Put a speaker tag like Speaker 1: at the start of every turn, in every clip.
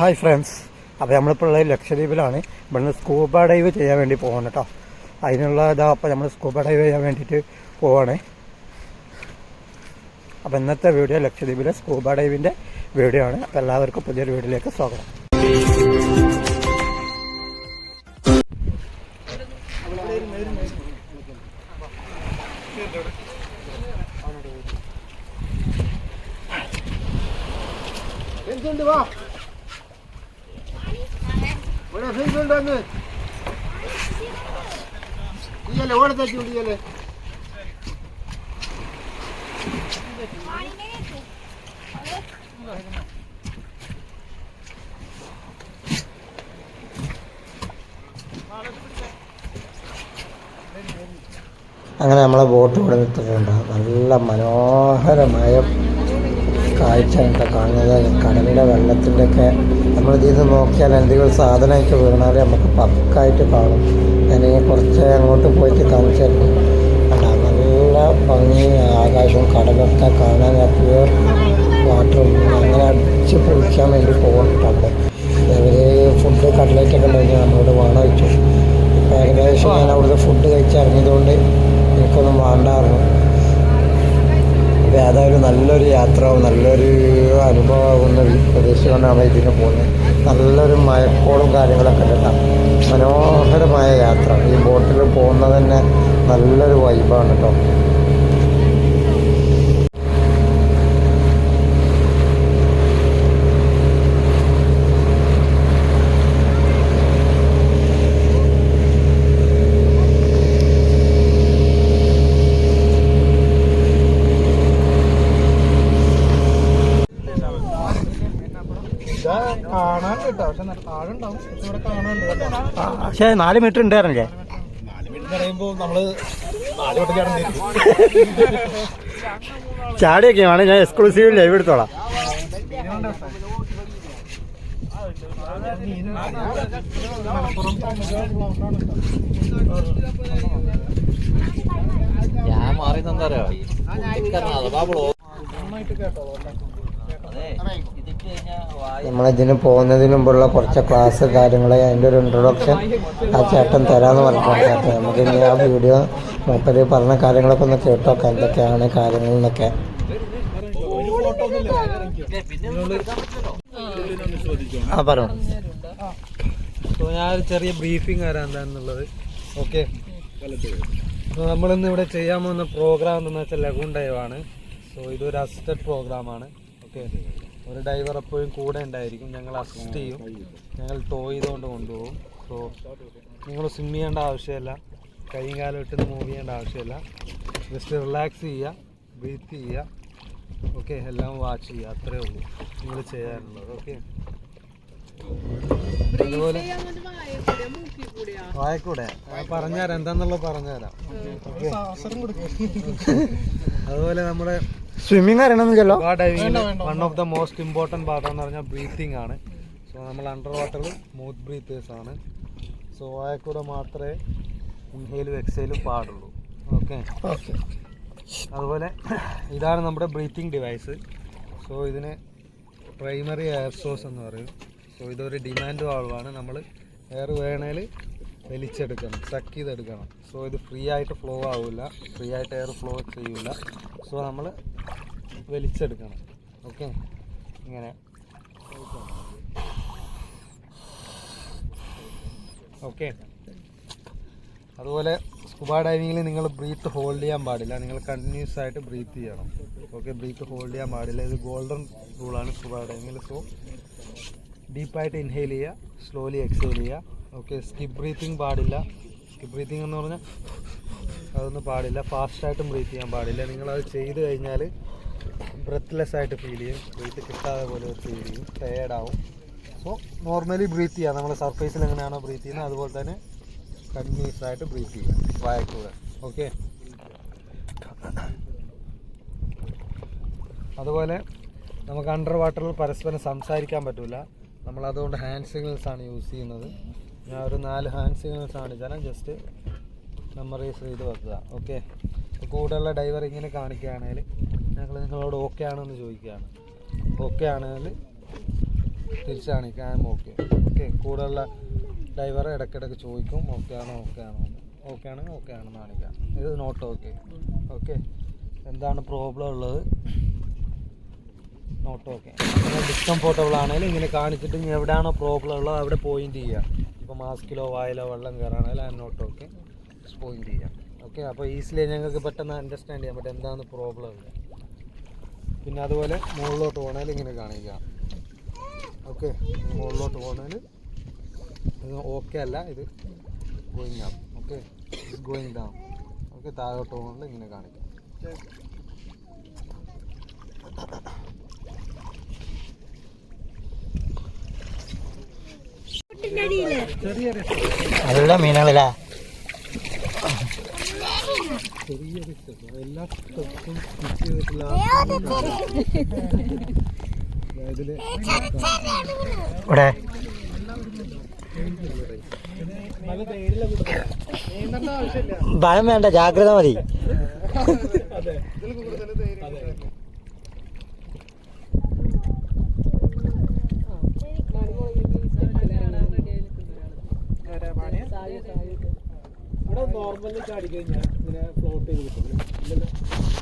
Speaker 1: Hi friends അപ്പോൾ നമ്മളിപ്പോൾ ഉള്ളത് ലക്ഷദ്വീപിലാണ് ഇവിടുന്ന് സ്കൂബ ഡൈവ് ചെയ്യാൻ വേണ്ടി പോകണം കേട്ടോ അതിനുള്ള ഇതാ അപ്പോൾ നമ്മൾ സ്കൂബ ഡൈവ് ചെയ്യാൻ വേണ്ടിയിട്ട് പോവാണ്. അപ്പോൾ ഇന്നത്തെ വീഡിയോ ലക്ഷദ്വീപിലെ സ്കൂബ ഡൈവിന്റെ വീഡിയോ ആണ്. അപ്പോൾ എല്ലാവർക്കും പുതിയൊരു വീഡിയോയിലേക്ക് സ്വാഗതം.
Speaker 2: ഇവിടെ ഫ്രണ്ട്സ് ഉണ്ട് വന്ന് ഇയ്യല്ലേ ഓടത്തട്ടി ഉണ്ട് ഇയ്യല്ലേ.
Speaker 1: അങ്ങനെ നമ്മളെ ബോട്ട് ഇവിടെ നിൽക്കുന്നുണ്ട് നല്ല മനോഹരമായ കാഴ്ച കേട്ടോ കാണുന്നത് കടലിലെ വെള്ളത്തിന്റെയൊക്കെ നമ്മൾ ഇതിൽ നിന്ന് നോക്കിയാൽ എന്തെങ്കിലും സാധനമായിട്ട് വീണാൽ നമുക്ക് പക്കായിട്ട് കാണും. ഞാൻ കുറച്ച് അങ്ങോട്ട് പോയിട്ട് കാണിച്ചായിരുന്നു നല്ല ഭംഗി ആകാശവും കടലൊക്കെ കാണാൻ പ്യൂർ വാട്ടറും അങ്ങനെ അടിച്ച് പൊളിക്കാൻ വേണ്ടി പോകുന്നുണ്ട് ഫുഡ് കടലേറ്റൊക്കെ ഉണ്ടെങ്കിൽ നമ്മളോട് വേണം വെച്ചു ഏകദേശം ഞാൻ അവിടുത്തെ ഫുഡ് കഴിച്ചിറങ്ങിയതുകൊണ്ട് എനിക്കൊന്നും വേണ്ടായിരുന്നു ഏതായാലും നല്ലൊരു യാത്ര നല്ലൊരു അനുഭവമാകുന്ന ഒരു പ്രദേശമാണ് ഇതിന് പോകുന്നത്. നല്ലൊരു മയക്കോളും കാര്യങ്ങളൊക്കെ ഉണ്ട് കേട്ടോ മനോഹരമായ യാത്ര ഈ ബോട്ടിൽ പോകുന്നത് തന്നെ നല്ലൊരു വൈബാണ് കേട്ടോ
Speaker 2: കാണാൻ കേട്ടോ പക്ഷെ താഴെ ഉണ്ടാവും പക്ഷെ
Speaker 1: നാല് മീറ്റർ ഉണ്ടായിരുന്നില്ലേ?
Speaker 2: ചാടേണ്ടി
Speaker 1: ചാടിയൊക്കെ ആണ് ഞാൻ എക്സ്ക്ലൂസീവ് ലൈവ് എടുത്തോളാം.
Speaker 3: ഞാൻ മാറി തന്നറിയോ അഥവാ അതെ
Speaker 1: നമ്മളിതിന് പോകുന്നതിന് മുമ്പുള്ള കുറച്ച് ക്ലാസ് കാര്യങ്ങൾ അതിന്റെ ഒരു ഇൻട്രൊഡക്ഷൻ ആ ചേട്ടൻ തരാമെന്ന് പറഞ്ഞിട്ടുണ്ട് അപ്പോൾ നമുക്ക് ആ വീഡിയോ മൂപ്പര് പറഞ്ഞ കാര്യങ്ങളൊക്കെ ഒന്ന് കേട്ടോക്കാം എന്തൊക്കെയാണ് കാര്യങ്ങൾ എന്നൊക്കെ. ആ പറഞ്ഞു
Speaker 4: സോ ഞാനൊരു ചെറിയ ബ്രീഫിംഗ് തരാം എന്താണെന്നുള്ളത് ഓക്കെ നമ്മളിന്ന് ഇവിടെ ചെയ്യാൻ പോകുന്ന പ്രോഗ്രാം എന്താണെന്ന് വെച്ചാൽ ലഗൂൺ സോ ഇതൊരു അസിസ്റ്റഡ് പ്രോഗ്രാമാണ് ഓക്കെ ഒരു ഡൈവർ എപ്പോഴും കൂടെ ഉണ്ടായിരിക്കും. ഞങ്ങൾ അസിസ്റ്റ് ചെയ്യും. ഞങ്ങൾ ടോ ചെയ്തുകൊണ്ട് കൊണ്ടുപോകും. സോ നിങ്ങൾ സ്വിം ചെയ്യേണ്ട ആവശ്യമില്ല. കൈയും കാലം ഇട്ട് മൂവ് ചെയ്യേണ്ട ആവശ്യമില്ല. ജസ്റ്റ് റിലാക്സ് ചെയ്യുക ബ്രീത്ത് ചെയ്യുക. ഓക്കെ എല്ലാം വാച്ച് ചെയ്യുക. അത്രേ ഉള്ളൂ നിങ്ങൾ ചെയ്യാനുള്ളത്. ഓക്കെ അതുപോലെ വായക്കൂടെ? പറഞ്ഞുതരാം. എന്താന്നുള്ളത് പറഞ്ഞുതരാം. അതുപോലെ നമ്മുടെ
Speaker 1: swimming അറിയണമെന്നില്ലല്ലോ?
Speaker 4: One of the most important part എന്ന് പറഞ്ഞാൽ ബ്രീത്തിങ് ആണ്. സോ നമ്മൾ അണ്ടർ വാട്ടറിൽ സ്മൂത്ത് ബ്രീത്തേഴ്സ് ആണ്. സോ വായക്കൂടെ മാത്രമേ ഇൻഹേലും എക്സേലും പാടുള്ളൂ. ഓക്കെ
Speaker 1: ഓക്കെ
Speaker 4: അതുപോലെ ഇതാണ് നമ്മുടെ ബ്രീത്തിങ് ഡിവൈസ് സോ ഇതിന് പ്രൈമറി എയർ സോഴ്സ് എന്ന് പറയും. സോ ഇതൊരു ഡിമാൻഡ് വാൾവാണ് നമ്മൾ എയർ വേണേൽ വലിച്ചെടുക്കണം സക്ക് ചെയ്തെടുക്കണം. സോ ഇത് ഫ്രീ ആയിട്ട് ഫ്ലോ ആവില്ല ഫ്രീ ആയിട്ട് എയർ ഫ്ലോ ചെയ്യില്ല സോ നമ്മൾ വലിച്ചെടുക്കണം. ഓക്കെ ഇങ്ങനെ. ഓക്കെ അതുപോലെ സ്കൂബ ഡൈവിങ്ങിൽ നിങ്ങൾ ബ്രീത്ത് ഹോൾഡ് ചെയ്യാൻ പാടില്ല. നിങ്ങൾ കണ്ടിന്യൂസ് ആയിട്ട് ബ്രീത്ത് ചെയ്യണം. ഓക്കെ ബ്രീത്ത് ഹോൾഡ് ചെയ്യാൻ പാടില്ല. ഇത് ഗോൾഡൻ റൂളാണ് സ്കൂബ ഡൈവിങ്ങിൽ സോ ഡീപ്പായിട്ട് ഇൻഹെയിൽ ചെയ്യുക സ്ലോലി എക്സെയിൽ ചെയ്യുക. ഓക്കെ സ്കിപ്പ് ബ്രീത്തിങ് പാടില്ല. സ്കിപ്പ് ബ്രീത്തിങ് എന്ന് പറഞ്ഞാൽ അതൊന്നും പാടില്ല. ഫാസ്റ്റായിട്ടും ബ്രീത്ത് ചെയ്യാൻ പാടില്ല. നിങ്ങളത് ചെയ്ത് കഴിഞ്ഞാൽ ബ്രെത്ത്ലെസ് ആയിട്ട് ഫീൽ ചെയ്യും. ബ്രീത്ത് കിട്ടാതെ പോലെ ഫീൽ ചെയ്യും. ടയേർഡാവും സോ നോർമലി ബ്രീത്ത് ചെയ്യുക നമ്മൾ സർഫേസിൽ എങ്ങനെയാണോ ബ്രീത്ത് ചെയ്യുന്നത് അതുപോലെ തന്നെ കണ്ടിന്യൂസ് ആയിട്ട് ബ്രീത്ത് ചെയ്യുക വായക്കൂടെ. ഓക്കെ അതുപോലെ നമുക്ക് അണ്ടർ വാട്ടറിൽ പരസ്പരം സംസാരിക്കാൻ പറ്റില്ല നമ്മൾ അതുകൊണ്ട് ഹാൻഡ് സിഗ്നൽസ് ആണ് യൂസ് ചെയ്യുന്നത്. ഞാൻ ഒരു നാല് ഹാൻഡ് സിഗ്നൽസ് കാണിച്ചാൽ ജസ്റ്റ് മെമ്മറൈസ് ചെയ്ത് വെക്കുക. ഓക്കെ കൂടെയുള്ള ഡൈവർ ഇങ്ങനെ കാണിക്കുകയാണെങ്കിൽ ഞങ്ങൾ നിങ്ങളോട് ഓക്കെ ആണോ എന്ന് ചോദിക്കുകയാണ്. ഓക്കെ ആണെങ്കിൽ തിരിച്ച് കാണിക്കാൻ ഓക്കെ ഓക്കെ കൂടെയുള്ള ഡ്രൈവർ ഇടയ്ക്കിടയ്ക്ക് ചോദിക്കും ഓക്കെ ആണോ ഓക്കെ ആണോ ഓക്കെ ആണെങ്കിൽ ഓക്കെ ആണെന്ന് കാണിക്കാം. ഇത് നോട്ട് ഓക്കെ ഓക്കെ എന്താണ് പ്രോബ്ലം ഉള്ളത്? നോട്ട് ഓക്കെ ഡിസ്കംഫോർട്ടബിൾ ആണെങ്കിൽ ഇങ്ങനെ കാണിച്ചിട്ട് ഇനി എവിടെയാണോ പ്രോബ്ലം ഉള്ളത് അവിടെ പോയിന്റ് ചെയ്യുക. ഇപ്പോൾ മാസ്കിലോ വായിലോ വെള്ളം കയറാണെങ്കിൽ ആ നോട്ട് ഓക്കെ പോയിന്റ് ചെയ്യാം. ഓക്കെ അപ്പോൾ ഈസിലി ഞങ്ങൾക്ക് പെട്ടെന്ന് അണ്ടർസ്റ്റാൻഡ് ചെയ്യാൻ പറ്റും എന്താണ് പ്രോബ്ലം ഉള്ളത് പിന്നെ അതുപോലെ മുകളിലോട്ട് പോകണമെങ്കിൽ ഇങ്ങനെ കാണിക്കാം. ഓക്കെ മുകളിലോട്ട് പോകണമെങ്കിൽ ഇത് ഓക്കെ അല്ല ഇത് ഗോയിങ് ആവും ഓക്കെ ഗോയിങ് ഡൗൺ ഓക്കെ താഴോട്ട് പോകണമെങ്കിൽ ഇങ്ങനെ കാണിക്കാം.
Speaker 1: നല്ല മീനുകളില്ല ഇവിടെ ഭയം വേണ്ട ജാഗ്രത മതി
Speaker 4: അതെ
Speaker 2: ഇതിൽ കൂടുതൽ ധൈര്യം
Speaker 4: ഇവിടെ നോർമലി ചാടി കഴിഞ്ഞാൽ ഇങ്ങനെ ഫ്ലോട്ട് ചെയ്ത് കിട്ടും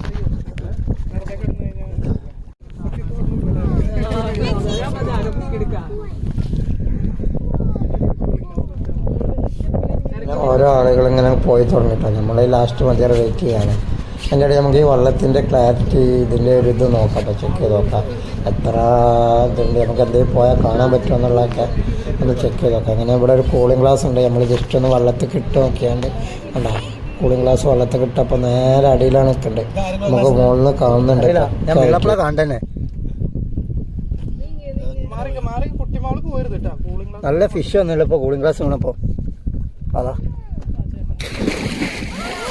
Speaker 1: ഓരോ ആളുകൾ ഇങ്ങനെ പോയി തുടങ്ങിട്ടോ നമ്മളെ ലാസ്റ്റ് മതിയാറ് വെയിറ്റ് ചെയ്യാണ്. അതിന്റെ ഇടയിൽ നമുക്ക് ഈ വള്ളത്തിന്റെ ക്ലാരിറ്റി ഇതിന്റെ ഒരു ഇത് നോക്കാം. ചെക്ക് ചെയ്ത് നോക്കാം. എത്ര ഇതുണ്ട്? നമുക്ക് എന്തെങ്കിലും പോയാൽ കാണാൻ പറ്റുമോ എന്നുള്ളതൊക്കെ ഒന്ന് ചെക്ക് ചെയ്ത് നോക്കാം. അങ്ങനെ ഇവിടെ ഒരു കൂളിംഗ് ഗ്ലാസ് ഉണ്ട്. നമ്മൾ ജസ്റ്റ് ഒന്ന് വെള്ളത്തിൽ കിട്ട് നോക്കിയാണ്ട് കണ്ടോ? കൂളിംഗ് ഗ്ലാസ് വെള്ളത്തിൽ കിട്ടപ്പോൾ നേരെ അടിയിലാണ് നിൽക്കുന്നത് നമുക്ക് മുകളിൽ നിന്ന് കാണുന്നുണ്ട് കാണണ്ടേ നല്ല ഫിഷ് ഒന്നുമില്ല ഇപ്പോൾ കൂളിംഗ് ഗ്ലാസ് വീണപ്പോൾ അതാ.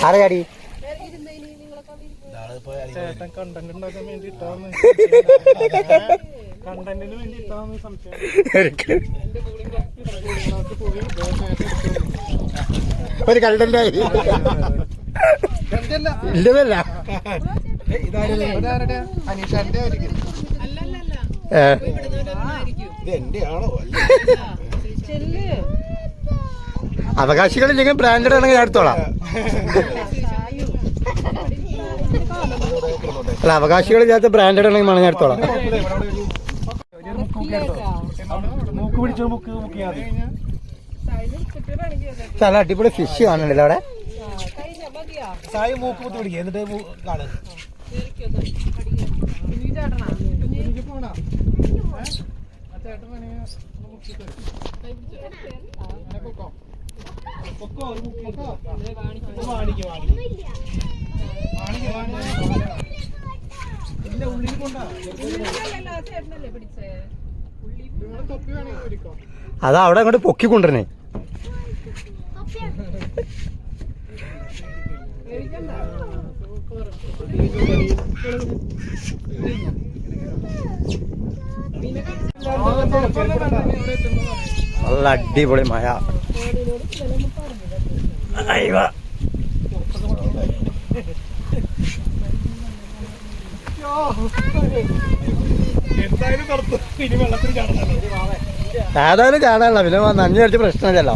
Speaker 1: ആരെ ചാടി?
Speaker 2: ചേട്ടൻ കണ്ടന്റ് ഉണ്ടാക്കാൻ വേണ്ടി
Speaker 1: ഒരു കണ്ടന്റായി
Speaker 2: കണ്ടല്ല
Speaker 1: ഇല്ലതല്ല.
Speaker 2: അനീഷാന്റെ
Speaker 1: അവകാശികളില്ലെങ്കിൽ ബ്രാൻഡഡ് ആണെങ്കിൽ അടുത്തോളാം എടുത്തോളാം. അല്ല അവകാശികളില്ലാത്ത ബ്രാൻഡഡ് ആണെങ്കിൽ മണഞ്ഞെടുത്തോളാം ഞാൻ എടുത്തോളാം.
Speaker 4: മൂക്ക് പിടിച്ചോ മുക്ക് മുക്കിയാൽ മതി
Speaker 1: നല്ല അടിപൊളി ഫിഷ് കാണണ്ടല്ലോ അവിടെ
Speaker 4: സായി മൂക്ക് കുത്തി പിടിക്കുക എന്നിട്ട്
Speaker 2: മുക്കി മുക്കി.
Speaker 4: ഇല്ല ഉള്ളിൽ കൊണ്ടാ
Speaker 2: വേണമെങ്കിൽ ഊരിക്കോ.
Speaker 1: അതാ അവിടെ അങ്ങോട്ട് പൊക്കി കൊണ്ടുവരണേ നല്ല അടിപൊളി മഴ.
Speaker 4: എന്തായാലും
Speaker 1: ഏതായാലും ചാടാനല്ല പിന്നെ വന്ന അടിച്ച് പ്രശ്നമില്ലല്ലോ.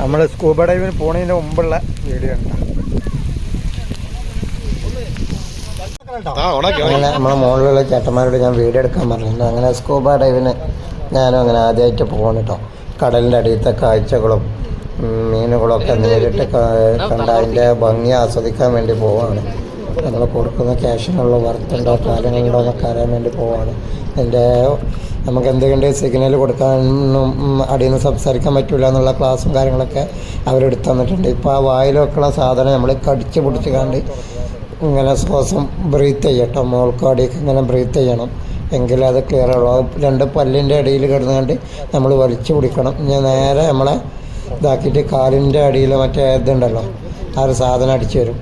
Speaker 1: നമ്മൾ സ്കൂബ ഡൈവിന് പോണതിന് മുമ്പുള്ള വീഡിയോ അങ്ങനെ നമ്മളെ മുകളിലുള്ള ചേട്ടന്മാരോട് ഞാൻ വീഡിയോ എടുക്കാൻ പറഞ്ഞിട്ടുണ്ട് അങ്ങനെ സ്കൂബ ഡൈവിന് ഞാനും അങ്ങനെ ആദ്യമായിട്ട് പോകണം കേട്ടോ കടലിന്റെ അടിയത്തെ കാഴ്ചകളും മീനുകളൊക്കെ നേരിട്ട് കണ്ട അതിന്റെ ഭംഗി ആസ്വദിക്കാൻ വേണ്ടി പോവാണ്. നമ്മൾ കൊടുക്കുന്ന ക്യാഷിനുള്ള വർത്തുണ്ടോ കാര്യങ്ങളുണ്ടോ എന്നൊക്കെ അറിയാൻ വേണ്ടി പോവാണ്. അതിന്റെ നമുക്ക് എന്തെങ്കിലും സിഗ്നൽ കൊടുക്കാനും അടിയിൽ നിന്ന് സംസാരിക്കാൻ പറ്റില്ല എന്നുള്ള ക്ലാസ്സും കാര്യങ്ങളൊക്കെ അവരെടുത്തു തന്നിട്ടുണ്ട്. ഇപ്പോൾ ആ വായിൽ വെക്കുന്ന സാധനം നമ്മൾ കടിച്ച് പിടിച്ച് കണ്ട് ഇങ്ങനെ ശ്വാസം ബ്രീത്ത് ചെയ്യട്ടോ. മോൾക്കാടിയൊക്കെ ഇങ്ങനെ ബ്രീത്ത് ചെയ്യണം. എങ്കിലേ അത് ക്ലിയർ ആവുള്ളൂ. അത് രണ്ട് പല്ലിന്റെ ഇടയിൽ കിടന്നുകൊണ്ട് നമ്മൾ വലിച്ചു പിടിക്കണം. ഞാൻ നേരെ നമ്മളെ ഇതാക്കിയിട്ട് കാലിന്റെ അടിയിൽ മറ്റേ ഇതുണ്ടല്ലോ ആ ഒരു സാധനം അടിച്ചു തരും.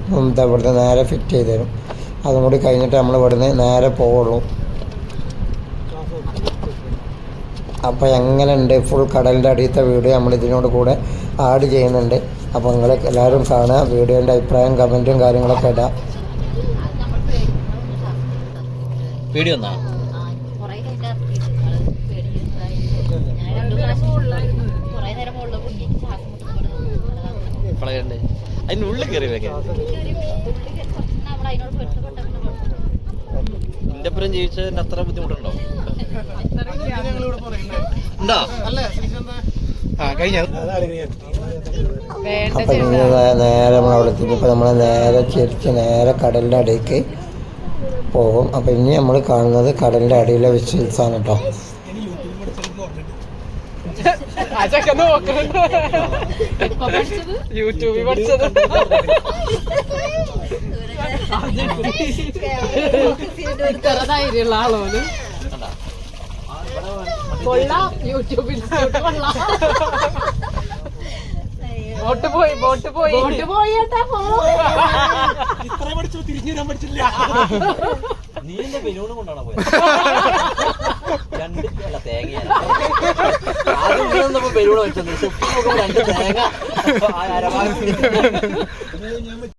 Speaker 1: ഇവിടുന്ന് നേരെ ഫിറ്റ് ചെയ്ത് തരും. അതും കൂടി കഴിഞ്ഞിട്ട് നമ്മൾ ഇവിടുന്ന് നേരെ പോവുള്ളൂ. അപ്പോൾ എങ്ങനെയുണ്ട്? ഫുൾ കടലിന്റെ അടിയത്തെ വീഡിയോ നമ്മൾ ഇതിനോട് കൂടെ ആഡ് ചെയ്യുന്നുണ്ട്. അപ്പോൾ നിങ്ങൾ എല്ലാവരും കാണുക വീഡിയോന്റെ അഭിപ്രായം കമന്റും കാര്യങ്ങളൊക്കെ ഇടാം.
Speaker 3: വീഡിയോ എന്നാ
Speaker 5: കുറേ കഴിഞ്ഞാ ഇങ്ങൾ പേടിക്കുന്നതായി. ഞാൻ രണ്ടു പ്രാവശ്യം മുകളിലായിരുന്നു. കുറേ നേരം മുകളിൽ കുഞ്ഞി ശ്വാസം മുട്ടുന്നത്
Speaker 3: ഇപ്പളേ അതിനുള്ളിൽ കയറി
Speaker 5: വെക്കാം.
Speaker 3: എന്റെ അപ്പുറം ജീവിച്ചതിന് അത്ര ബുദ്ധിമുട്ടുണ്ടോ? ഉണ്ടോ?
Speaker 1: അപ്പം നേരെ നമ്മൾ അവിടെ എത്തിയപ്പോൾ നമ്മൾ നേരെ ചിരിച്ച് നേരെ കടലിന്റെ അടിയിലേക്ക് പോകും. അപ്പം ഇനി നമ്മൾ കാണുന്നത് കടലിന്റെ അടിയിലെ വിഷ്വൽസാണ് കേട്ടോ
Speaker 6: യൂട്യൂബിൽ പഠിച്ചത്. ഇത്ര ധൈര്യമുള്ള ആളോന് കൊള്ളാം യൂട്യൂബിൽ കൊള്ളാം. ബോട്ട് പോയി ബോട്ട് പോയി. ബോട്ട് പോയി
Speaker 2: ഇത്രയും പഠിച്ചു തിരിഞ്ഞു വരാൻ പഠിച്ചില്ല
Speaker 3: നീ എന്റെ ബലൂണ് കൊണ്ടാണ് പോയത്? രണ്ട് അല്ല തേങ്ങ ആദ്യം ഇവിടെ നിന്നപ്പോ ബലൂണ് വെച്ചത്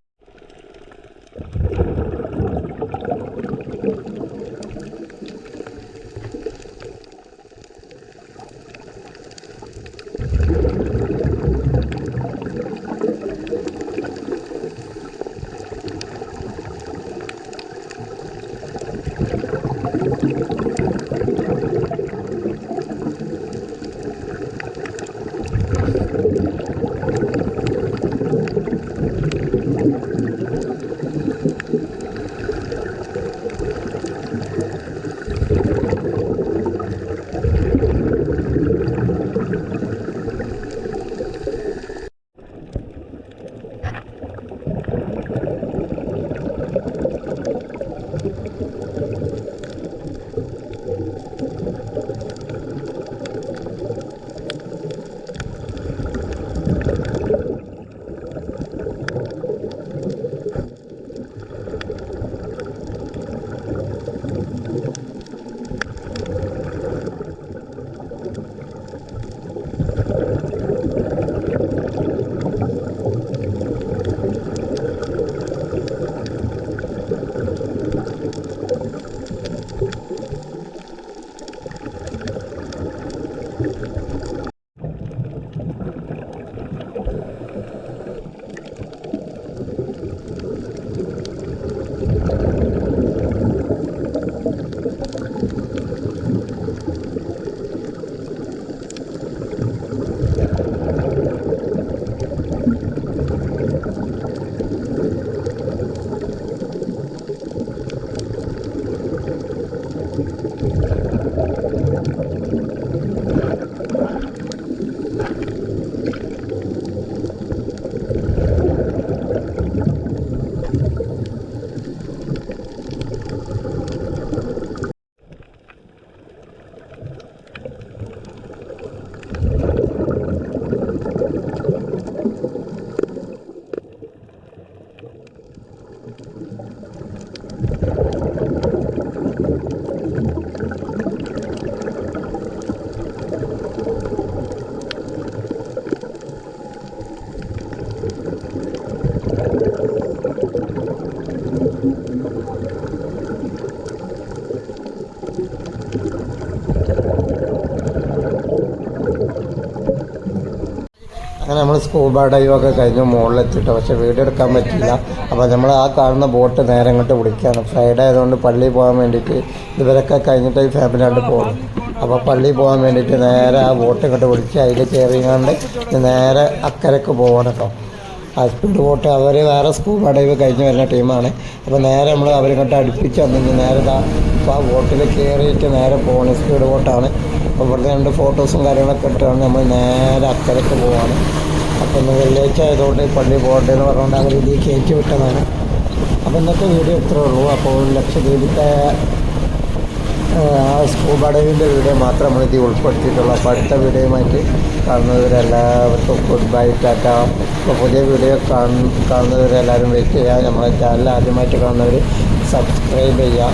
Speaker 1: അങ്ങനെ നമ്മൾ സ്കൂബ ഡൈവൊക്കെ കഴിഞ്ഞ് മുകളിലെത്തിയിട്ട് പക്ഷേ വീഡിയോ എടുക്കാൻ പറ്റില്ല അപ്പോൾ നമ്മൾ ആ കാണുന്ന ബോട്ട് നേരെ ഇങ്ങോട്ട് വിളിക്കുകയാണ് ഫ്രൈഡേ ആയതുകൊണ്ട് പള്ളിയിൽ പോകാൻ വേണ്ടിയിട്ട് ഇവരൊക്കെ കഴിഞ്ഞിട്ട് ഈ ഫാമിലി ആയിട്ട് പോകും അപ്പോൾ പള്ളിയിൽ പോകാൻ വേണ്ടിയിട്ട് നേരെ ആ ബോട്ട് ഇങ്ങോട്ട് വിളിച്ച് അതിൽ കയറിയാണ്ട് നേരെ അക്കരക്ക് പോകണം കേട്ടോ ആ സ്പീഡ് ബോട്ട് അവർ വേറെ സ്കൂബ ഡൈവ് കഴിഞ്ഞ് വരുന്ന ടീമാണ് അപ്പോൾ നേരെ നമ്മൾ അവരിങ്ങോട്ട് അടുപ്പിച്ച് വന്നിട്ട് നേരെ ആ ബോട്ടിൽ കയറിയിട്ട് നേരെ പോകണം സ്പീഡ് ബോട്ടാണ് ഇവിടുത്തെ രണ്ട് ഫോട്ടോസും കാര്യങ്ങളൊക്കെ ഇട്ടാണ് നമ്മൾ നേരെ അക്കരക്ക് പോവാണ്. അപ്പോൾ ഇന്ന് വെള്ളിയാഴ്ച ആയതുകൊണ്ട് പള്ളി പോകട്ടെ എന്ന് പറഞ്ഞുകൊണ്ട് ആ രീതിയിൽ കയറ്റി വിട്ടതാണ്. അപ്പോൾ ഇന്നത്തെ വീഡിയോ ഇത്രേ ഉള്ളൂ. അപ്പോൾ ലക്ഷദ്വീപിത്തെ ആ സ്കൂബ ഡൈവിന്റെ വീഡിയോ മാത്രം നമ്മൾ ഇതിൽ ഉൾപ്പെടുത്തിയിട്ടുള്ളൂ. അപ്പോൾ അടുത്ത വീഡിയോയുമായിട്ട് കാണുന്നവരെല്ലാവർക്കും ഗുഡ് ബൈ ടാറ്റ. അപ്പോൾ പുതിയ വീഡിയോ കാണുന്നവരെല്ലാവരും വെയിറ്റ് ചെയ്യുക. നമ്മളെ ചാനൽ ആദ്യമായിട്ട് കാണുന്നവർ സബ്സ്ക്രൈബ് ചെയ്യുക.